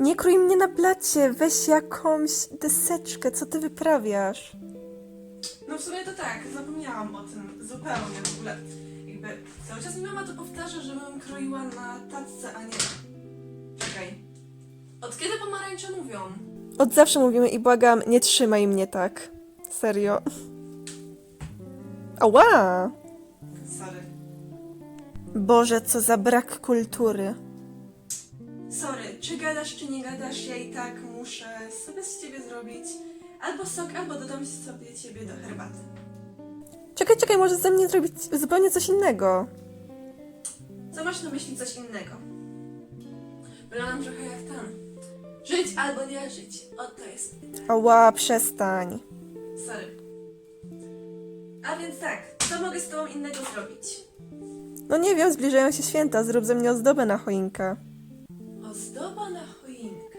Nie krój mnie na blacie, weź jakąś deseczkę, co ty wyprawiasz? No w sumie to tak, zapomniałam o tym zupełnie w ogóle. Jakby cały czas mi mama to powtarza, żebym kroiła na tacce, a nie... Czekaj. Od kiedy pomarańcze mówią? Od zawsze mówimy i błagam, nie trzymaj mnie tak. Serio. Ała! Sorry. Boże, co za brak kultury. Czy gadasz, czy nie gadasz, ja i tak muszę sobie z ciebie zrobić albo sok, albo dodam sobie ciebie do herbaty. Czekaj, czekaj, może ze mnie zrobić zupełnie coś innego. Co masz na myśli coś innego? Wyglądam trochę jak ten. Żyć albo nie żyć. Oto jest. Ała, przestań. Sorry. A więc tak, co mogę z tobą innego zrobić? No nie wiem, zbliżają się święta, zrób ze mnie ozdobę na choinkę. Ozdoba na choinkę.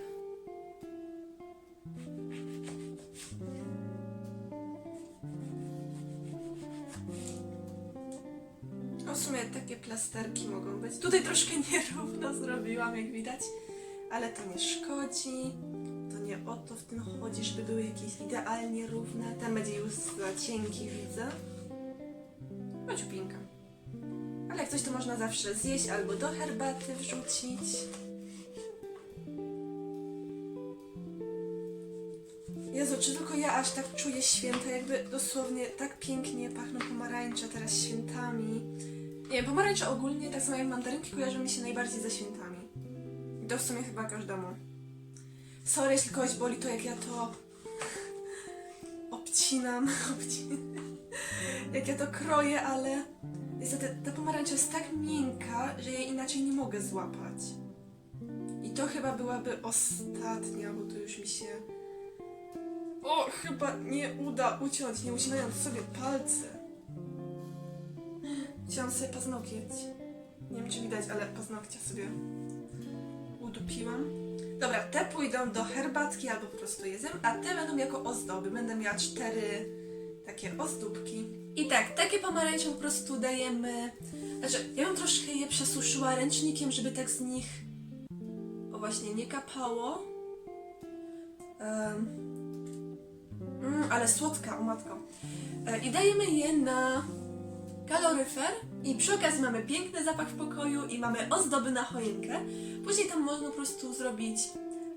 No w sumie takie plasterki mogą być. Tutaj troszkę nierówno zrobiłam, jak widać, ale to nie szkodzi. To nie o to w tym chodzi, żeby były jakieś idealnie równe. Ten będzie już za cienki, widzę. Chodź, pinka. Ale jak coś, to można zawsze zjeść albo do herbaty wrzucić. Jezu, czy tylko ja aż tak czuję święta, jakby dosłownie tak pięknie pachną pomarańcze teraz świętami. Nie, pomarańcze ogólnie, tak samo jak mandarynki, kojarzą mi się najbardziej ze świętami. I to w sumie chyba każdemu. Sorry, jeśli kogoś boli to, jak ja to obcinam, obcinam. jak ja to kroję, ale niestety ta pomarańcza jest tak miękka, że jej inaczej nie mogę złapać. I to chyba byłaby ostatnia, bo to już mi się o, chyba nie uda uciąć, nie ucinając sobie palce. Chciałam sobie paznokieć. Nie wiem, czy widać, ale paznokcia sobie udupiłam. Dobra, te pójdą do herbatki albo po prostu je a te będą jako ozdoby. Będę miała cztery takie ozdóbki. I tak, takie pomarańcze po prostu dajemy... Znaczy, ja bym troszkę je przesuszyła ręcznikiem, żeby tak z nich... O właśnie, nie kapało. Em, Mm, ale słodka, o matko. E, I dajemy je na kaloryfer i przy okazji mamy piękny zapach w pokoju i mamy ozdoby na choinkę. Później tam można po prostu zrobić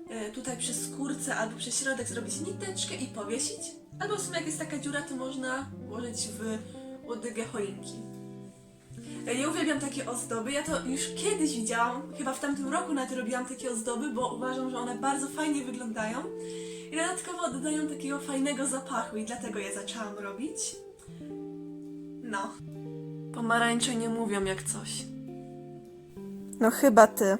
e, tutaj przez skórce albo przez środek zrobić niteczkę i powiesić. Albo w sumie jak jest taka dziura, to można włożyć w łodygę choinki. E, Ja uwielbiam takie ozdoby. Ja to już kiedyś widziałam, chyba w tamtym roku nawet robiłam takie ozdoby, bo uważam, że one bardzo fajnie wyglądają. I dodatkowo dodają takiego fajnego zapachu i dlatego je zaczęłam robić. No. Pomarańcze nie mówią jak coś. No chyba ty.